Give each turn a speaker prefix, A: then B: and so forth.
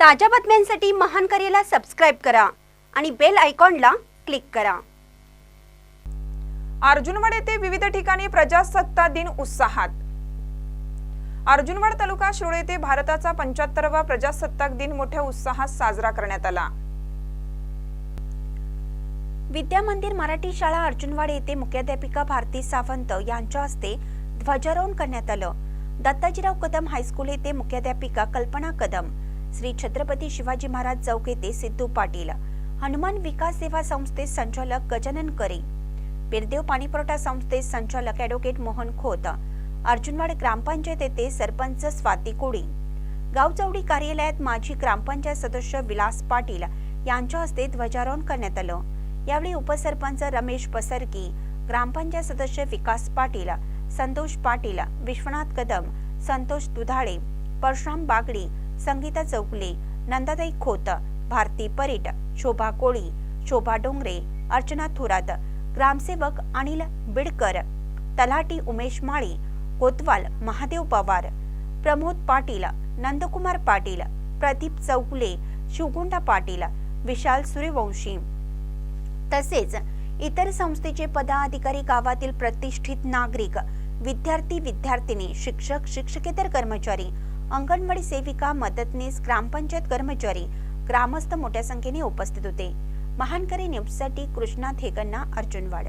A: ताज्या बातम्यांसाठी महान करेला सबस्क्राईब करा आणि बेल आयकॉनला क्लिक करा.
B: अर्जुनवाड येथे विविध ठिकाणी प्रजासत्ताक दिन उत्साहात. अर्जुनवाड तालुका शिरोळ येथे भारताचा पंच्याहत्तरावा प्रजासत्ताक दिन मोठ्या उत्साहात साजरा करण्यात आला.
A: विद्या मंदिर मराठी शाळा अर्जुनवाड येथे मुख्याध्यापिका भारती सावंत यांच्या हस्ते ध्वजारोहण करण्यात आलं. दत्ताजीराव कदम हायस्कूल येथे मुख्याध्यापिका कल्पना कदम. श्री छत्रपती शिवाजी महाराज चौक येथे सिद्धू पाटील हनुमान विकास सेवा संस्थेत संचालक गजानन करे बिरदेव पाणीपुरवठा संस्थेत संचालक ॲडव्होकेट मोहन खोत अर्जुनवाड ग्रामपंचायत येथे सरपंच स्वाती कोळी गावचौडी कार्यालयात माजी ग्रामपंचायत सदस्य विलास पाटील यांच्या हस्ते ध्वजारोहण करण्यात आलं. यावेळी उपसरपंच रमेश पसरकी ग्रामपंचायत सदस्य विकास पाटील संतोष पाटील विश्वनाथ कदम संतोष दुधाळे परशुराम बागडी संगीता चौगले नंदाताई खोत भारती परीट शोभा कोळी शोभा डोंगरे अर्चना थोरात ग्रामसेवक अनिल बिडकर तलाटी उमेश माळी कोतवाल महादेव पवार प्रमोद पाटील नंदकुमार पाटील प्रदीप चौगुले शिवगुंडा पाटील विशाल सूर्यवंशी. तसेच इतर संस्थेचे पदाधिकारी गावातील प्रतिष्ठित नागरिक विद्यार्थी विद्यार्थिनी शिक्षक शिक्षकेतर कर्मचारी अंगणवाडी सेविका मदतनीस ग्रामपंचायत कर्मचारी ग्रामस्थ मोठ्या संख्येने उपस्थित होते. महानकरी न्यूजसाठी कृष्णा थेगन्ना अर्जुनवाड.